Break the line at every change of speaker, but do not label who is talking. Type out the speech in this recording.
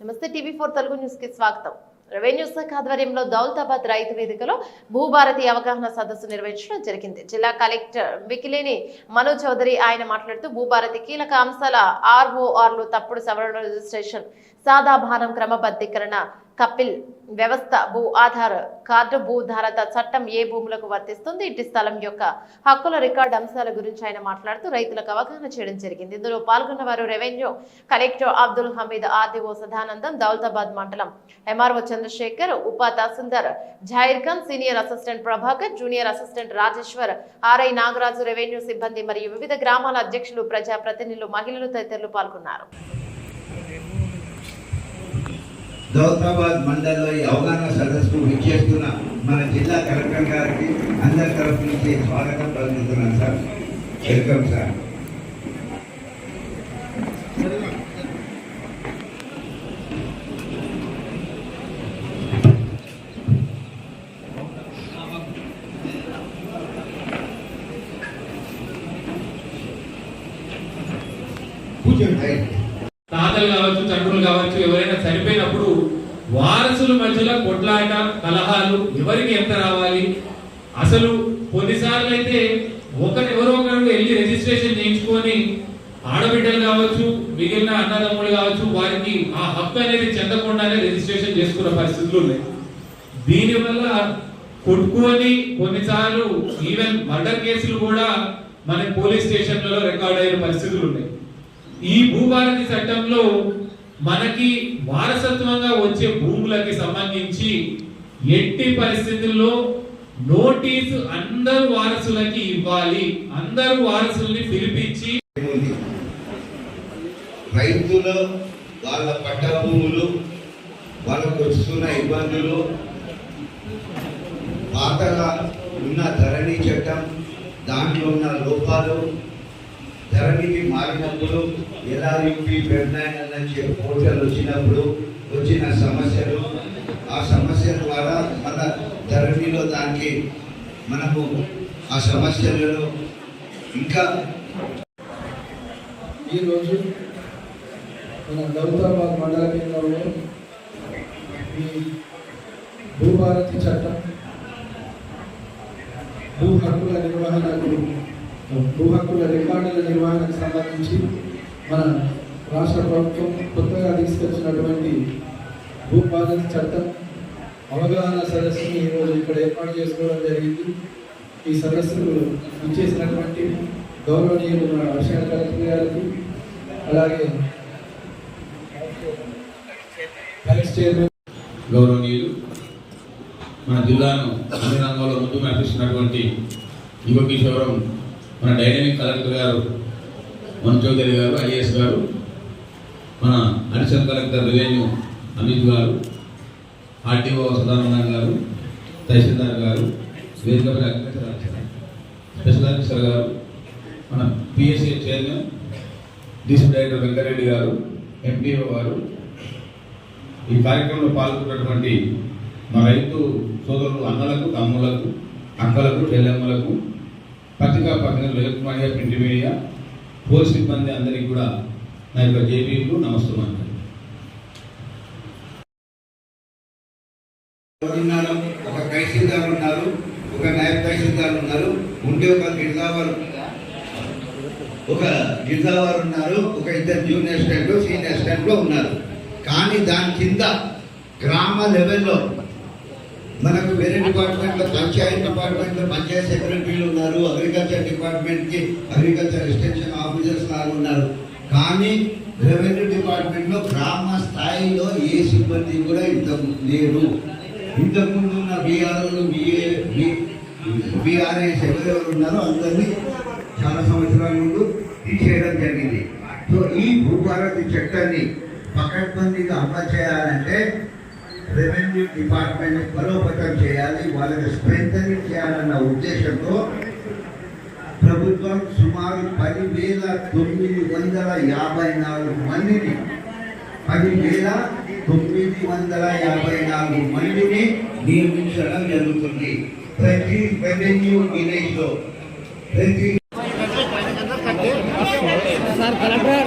నమస్తే TV four Telugu న్యూస్కి స్వాగతం రెవెన్యూ శాఖ ఆధ్వర్యంలో దౌలతాబాద్ రైతు వేదికలో భూభారతి అవగాహన సదస్సు నిర్వహించడం జరిగింది. జిల్లా కలెక్టర్ వికిలేని మను చౌదరి ఆయన మాట్లాడుతూ భూభారతి కీలక అంశాల ఆర్ఓఆర్లు తప్పుడు సవరణ రిజిస్ట్రేషన్ సాదాభానం క్రమబద్ధీకరణ కపిల్ వ్యవస్థ భూ ఆధార్ కార్డు భూధారత చట్టం ఏ భూములకు వర్తిస్తుంది? ఇంటి స్థలం యొక్క హక్కుల రికార్డు అంశాల గురించి ఆయన మాట్లాడుతూ రైతులకు అవగాహన చేయడం జరిగింది. ఇందులో పాల్గొన్న వారు revenue collector Abdul Hameed RDO Sadanandam Daulatabad mandal MRO Chandrasekhar ఉప tahsildar Khan senior assistant Prabhakar junior assistant Rajeshwar RI Nagaraju revenue సిబ్బంది మరియు వివిధ గ్రామాల అధ్యక్షులు ప్రజా ప్రతినిధులు మహిళలు తదితరులు పాల్గొన్నారు.
దౌలతాబాద్ మండలంలో ఈ అవగాహన సదస్సు విచ్చేస్తున్న మన జిల్లా కలెక్టర్ గారికి అందరి తరఫు నుంచి స్వాగతం పలుకుతున్నాను సార్. వెల్కమ్ సార్ కూర్చోండి.
తాతలు కావచ్చు తండ్రులు కావచ్చు ఎవరైనా చనిపోయినప్పుడు వారసుల మధ్యలో కొట్లాట కలహాలు ఎవరికి ఎంత రావాలి? అసలు కొన్నిసార్లు అయితే ఒకరు ఎవరో ఒకరు వెళ్ళి రిజిస్ట్రేషన్ చేయించుకొని ఆడబిడ్డలు కావచ్చు మిగిలిన అన్నదమ్ములు కావచ్చు వారికి ఆ హక్కు అనేది చెందకుండానే రిజిస్ట్రేషన్ చేసుకున్న పరిస్థితులు ఉన్నాయి. దీనివల్ల కొట్టుకొని కొన్నిసార్లు ఈవెన్ మర్డర్ కేసులు కూడా మన పోలీస్ స్టేషన్లలో రికార్డ్ అయిన పరిస్థితులు ఉన్నాయి. ఈ భూభారతి చట్టంలో మనకి వారసత్వంగా వచ్చే భూములకి సంబంధించి ఎట్టి పరిస్థితుల్లో నోటీసు అందరు వారసులకి ఇవ్వాలి. అందరు వారసుల్ని పిలిపించి
రైతులు వాళ్ళ పట్ట భూములు వాళ్ళకు వస్తున్న ఇబ్బందులు పాతగా ఉన్న ధరణి చట్టం దాంట్లో ఉన్న లోపాలు ధరణికి మారినప్పుడు ఎలా యూపీ పెర్నాయన్ నుంచి పోర్టల్ వచ్చినప్పుడు వచ్చిన సమస్యలు. ఆ సమస్య ద్వారా మన ధరణిలో దానికి మనము ఆ సమస్యలలో ఇంకా
ఈరోజు మన గౌతాబాద్ మండల కేంద్రంలో ఈ భూభారతి చట్టం భూ హక్కుల నిర్వహణకు భూ హక్కుల రికార్డుల నిర్వహణకు సంబంధించి మన రాష్ట్ర ప్రభుత్వం కొత్తగా తీసుకొచ్చినటువంటి భూభారతి చట్టం అవగాహన సదస్సుని ఈరోజు ఇక్కడ ఏర్పాటు చేసుకోవడం జరిగింది. ఈ సదస్సులు ఇచ్చేసినటువంటి గౌరవనీయులు మన వర్షాల కలెక్టర్ గారికి అలాగే వైస్ చైర్మన్
గౌరవనీయులు మన జిల్లాను అన్ని రంగాల్లో ముందుకు నడిపిస్తున్నటువంటి యువ కిషోరం మన డైనమిక్ కలెక్టర్ గారు మన చౌదరి గారు ఐఏఎస్ గారు మన అడిషనల్ కలెక్టర్ రెవెన్యూ అమిత్ గారు ఆర్టీఓ సదానంద గారు తహసీల్దార్ గారు వేదికపై అగ్రసర స్పెషల్ ఆఫీసర్ గారు మన PSC chairman district director Venkareddy గారు ఎంపీఓ గారు. ఈ కార్యక్రమంలో పాల్గొన్నటువంటి మా రైతు సోదరులు అన్నలకు తమ్ములకు అక్కలకు చెల్లెమ్మలకు పత్రికా ప్రతినిధులు electronic media print media police సిబ్బంది అందరికీ కూడా నా యొక్క జేబీలు నమస్కారం
ఉన్నారు ఒక తహసీల్దార్ ఉన్నారు ఒక నాయబ్ తహసీల్దార్ ఉన్నారు ఉంటే ఒక గిరిజావారు ఒక గిరిజావారు ఉన్నారు ఒక ఇద్దరు జూనియర్ స్టాండ్ సీనియర్ స్టాండ్లో ఉన్నారు. కానీ దాని కింద గ్రామ లెవెల్లో మనకు వేరే డిపార్ట్మెంట్లో పంచాయత్ డిపార్ట్మెంట్లో పంచాయత్ సెక్రటరీలు ఉన్నారు అగ్రికల్చర్ డిపార్ట్మెంట్కి అగ్రికల్చర్ ఎక్స్టెన్షన్ ఆఫీసర్స్ లాగా ఉన్నారు. కానీ రెవెన్యూ డిపార్ట్మెంట్లో గ్రామ స్థాయిలో ఏ సిబ్బంది కూడా ఇంత లేరు. ఇంతకుముందు ఉన్న బీఆర్ఓలు బిఏ బీఆర్ఎస్ ఎవరెవరు ఉన్నారో అందరినీ చాలా సంవత్సరాల ముందు తీసేయడం జరిగింది. సో ఈ భూభారతి చట్టాన్ని పకడ్బందీగా అమలు చేయాలంటే రెవెన్యూ డిపార్ట్మెంట్ బలోపేతం చేయాలి వాళ్ళని స్ట్రెంగ్ చేయాలన్న ఉద్దేశంతో ప్రభుత్వం సుమారు పదివేల తొమ్మిది వందల యాభై నాలుగు మందిని పదివేల తొమ్మిది వందల యాభై నాలుగు మందిని నియమించడం జరుగుతుంది. ప్రతి రెవెన్యూ విలేజ్లో ప్రతి
సార్ కలెక్టర్